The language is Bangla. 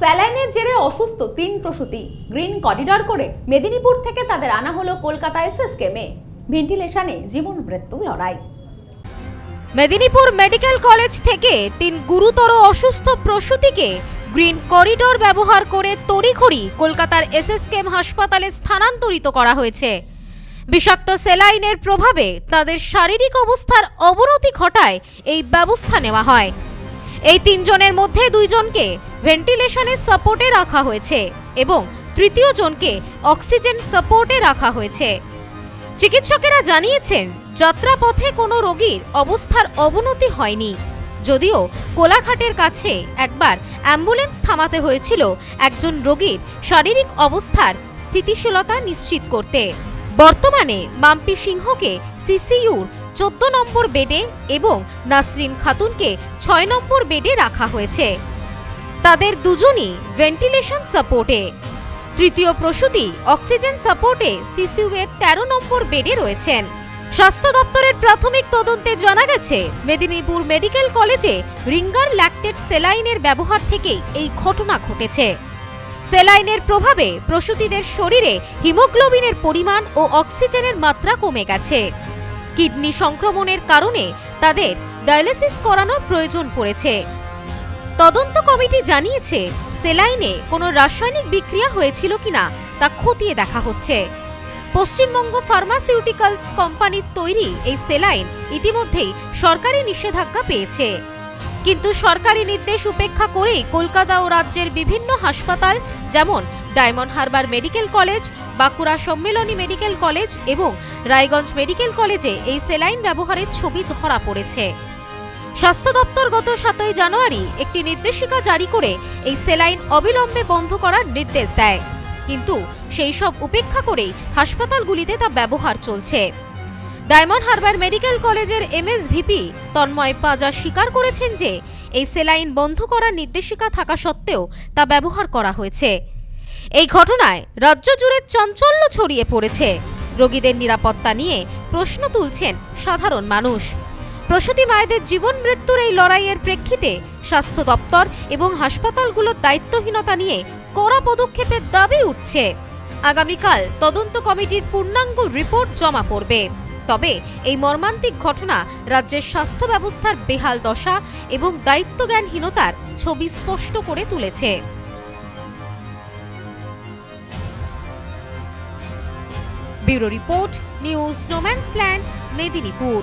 স্যালাইনের জেরে অসুস্থ তিন প্রসূতি। গ্রিন করিডর করে মেদিনীপুর থেকে তাদের আনা হলো কলকাতা এসএসকেমে ভেন্টিলেশনে জীবন মৃত্যু লড়াই। মেদিনীপুর মেডিকেল কলেজ থেকে তিন গুরুতর অসুস্থ প্রসূতিকে গ্রিন করিডোর ব্যবহার করে তড়িঘড়ি কলকাতার এসএসকেএম হাসপাতালে স্থানান্তরিত করা হয়েছে। বিষাক্ত সেলাইনের প্রভাবে তাদের শারীরিক অবস্থার অবনতি ঘটায় এই ব্যবস্থা নেওয়া হয়। এই তিনজনের মধ্যে দুইজনকে ভেন্টিলেশনের সাপোর্টে রাখা হয়েছে এবং তৃতীয় জনকে অক্সিজেন সাপোর্টে রাখা হয়েছে। চিকিৎসকেরা জানিয়েছেন, যাত্রাপথে কোনো রোগীর অবস্থার অবনতি হয়নি। যদিও কোলাঘাটের কাছে একবার অ্যাম্বুলেন্স থামাতে হয়েছিল একজন রোগীর শারীরিক অবস্থার স্থিতিশীলতা নিশ্চিত করতে। বর্তমানে মাম্পি সিংহকে সিসিইউর চোদ্দ নম্বর বেডে এবং নাসরিন খাতুনকে ছয় নম্বর বেডে রাখা হয়েছে। তাদের দুজনই ভেন্টিলেশন সাপোর্টে। তৃতীয় প্রসূতি অক্সিজেন সাপোর্টে সিসিউয়ের তেরো নম্বর বেডে রয়েছেন। স্বাস্থ্য দপ্তরের প্রাথমিক তদন্তে জানা গেছে, মেদিনীপুর মেডিকেল কলেজে রিঙ্গার ল্যাকটেড সেলাইনের ব্যবহার থেকেই এই ঘটনা ঘটেছে। সেলাইনের প্রভাবে প্রসূতিদের শরীরে হিমোগ্লোবিনের পরিমাণ ও অক্সিজেনের মাত্রা কমে গেছে। কিডনি সংক্রমণের কারণে তাদের ডায়ালিসিস করানোর প্রয়োজন পড়েছে। তদন্ত কমিটি জানিয়েছে, সেলাইনে কোনো রাসায়নিক বিক্রিয়া হয়েছিল কিনা তা খতিয়ে দেখা হচ্ছে। পশ্চিমবঙ্গ ফার্মাসিউটিক্যালস কোম্পানির তৈরি এই সেলাইন ইতিমধ্যেই সরকারি নিষেধাজ্ঞা পেয়েছে। কিন্তু সরকারি নির্দেশ উপেক্ষা করেই কলকাতা ও রাজ্যের বিভিন্ন হাসপাতাল, যেমন Diamond Harbour medical college, Bankura Sammilani medical college এবং রায়গঞ্জ মেডিকেল কলেজে এই সেলাইন ব্যবহারের ছবি ধরা পড়েছে। স্বাস্থ্য দপ্তর গত সাতই জানুয়ারি একটি নির্দেশিকা জারি করে এই সেলাইন অবিলম্বে বন্ধ করার নির্দেশ দেয়। কিন্তু সেই সব উপেক্ষা করেই হাসপাতালগুলিতে তা ব্যবহার চলছে। ডায়মন্ড হারবার মেডিকেল কলেজের এমএসভিপি তন্ময় পাজা স্বীকার করেছেন যে এই সেলাইন বন্ধ করার নির্দেশিকা থাকা সত্ত্বেও তা ব্যবহার করা হয়েছে। এই ঘটনায় রাজ্য জুড়ে চাঞ্চল্য ছড়িয়ে পড়েছে। রোগীদের নিরাপত্তা নিয়ে প্রশ্ন তুলছেন সাধারণ মানুষ। প্রসূতি মায়েদের জীবন মৃত্যুর এই লড়াইয়ের প্রেক্ষিতে স্বাস্থ্য দপ্তর এবং হাসপাতালগুলোর দায়িত্বহীনতা নিয়ে কড়া পদক্ষেপের দাবি উঠছে। আগামীকাল তদন্ত কমিটির পূর্ণাঙ্গ রিপোর্ট জমা পড়বে। তবে এই মর্মান্তিক ঘটনা রাজ্যের স্বাস্থ্য ব্যবস্থার বেহাল দশা এবং দায়িত্বজ্ঞানহীনতার ছবি স্পষ্ট করে তুলেছে। Bureau report, news, no man's land, Medinipur.